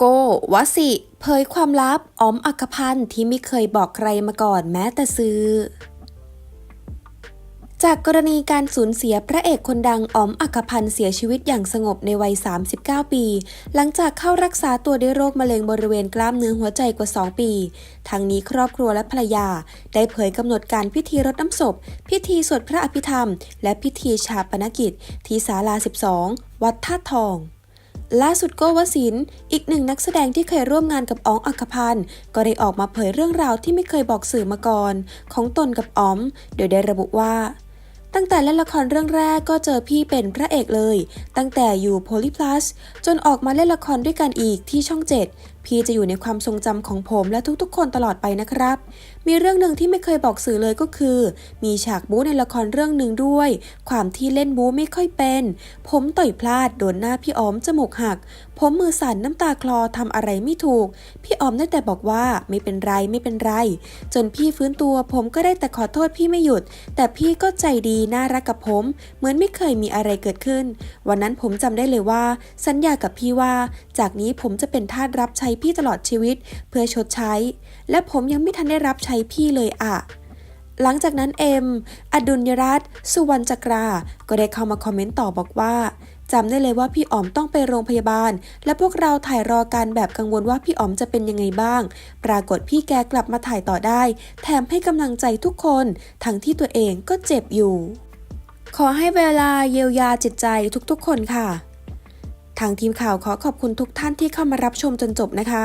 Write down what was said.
โกวสิเผยความลับออมอักพันธ์ที่ไม่เคยบอกใครมาก่อนแม้แต่ซื้อ จากกรณีการสูญเสียพระเอกคนดังอ๋อมอักพันธ์เสียชีวิตอย่างสงบในวัย 39 ปี หลังจากเข้ารักษาตัวด้วยโรคมะเร็งบริเวณกล้ามเนื้อหัวใจกว่า 2 ปีทั้งนี้ครอบครัวและภรรยา ได้เผยกำหนดการพิธีรดน้ำศพ พิธีสวดพระอภิธรรม และพิธีชาปนกิจ ที่ศาลา 12 วัดท่าตุทอง ล่าสุดโกวสินทร์อีกหนึ่งนักแสดงที่เคยร่วมงานกับอ๋องอัคพันธ์ก็ได้ออกมาเผยเรื่องราวที่ไม่เคยบอกสื่อมาก่อน ของตนกับอ๋อม โดยได้ระบุว่า ตั้งแต่เล่นละครเรื่องแรกก็เจอพี่เป็นพระเอกเลย ตั้งแต่อยู่โพลิพลัสจนออกมาเล่นละครด้วยกันอีกที่ช่องเจ็ดพี่จะอยู่ในความทรงจำของผมและทุกๆ คนตลอดไปนะครับ มีเรื่องหนึ่งที่ไม่เคยบอกสื่อเลยก็คือ มีฉากบู๊ในละครเรื่องหนึ่งด้วย ความที่เล่นบู๊ไม่ค่อยเป็น ผมต่อยพลาดโดนหน้าพี่ออมจมูกหัก ผมมือสั่นน้ำตาคลอทำอะไรไม่ถูก พี่ออมได้แต่บอกว่าไม่เป็นไรไม่เป็นไร จนพี่ฟื้นตัวผมก็ได้แต่ขอโทษพี่ไม่หยุด แต่พี่ก็ใจดีน่ารักกับผม เหมือนไม่เคยมีอะไรเกิดขึ้น วันนั้นผมจำได้เลยว่า สัญญากับพี่ว่า จากนี้ผมจะเป็นทาสรับใช้พี่ตลอดชีวิต เพื่อชดใช้ และผมยังไม่ทันได้รับใช้พี่เลยอะ หลังจากนั้นเอ็มอดุลยรัตน์สุวรรณจักรา ก็ได้เข้ามาคอมเมนต์ต่อบอกว่าจำได้เลยว่าพี่อ๋อมต้องไปโรงพยาบาล และพวกเราถ่ายรอกันแบบกังวลว่าพี่อ๋อมจะเป็นยังไงบ้าง ปรากฏพี่แกกลับมาถ่ายต่อได้ แถมให้กำลังใจทุกคน ทั้งที่ตัวเองก็เจ็บอยู่ ขอให้เวลาเยียวยาจิตใจทุกๆ คนค่ะ ทางทีมข่าวขอขอบคุณทุกท่านที่เข้ามารับชมจนจบนะคะ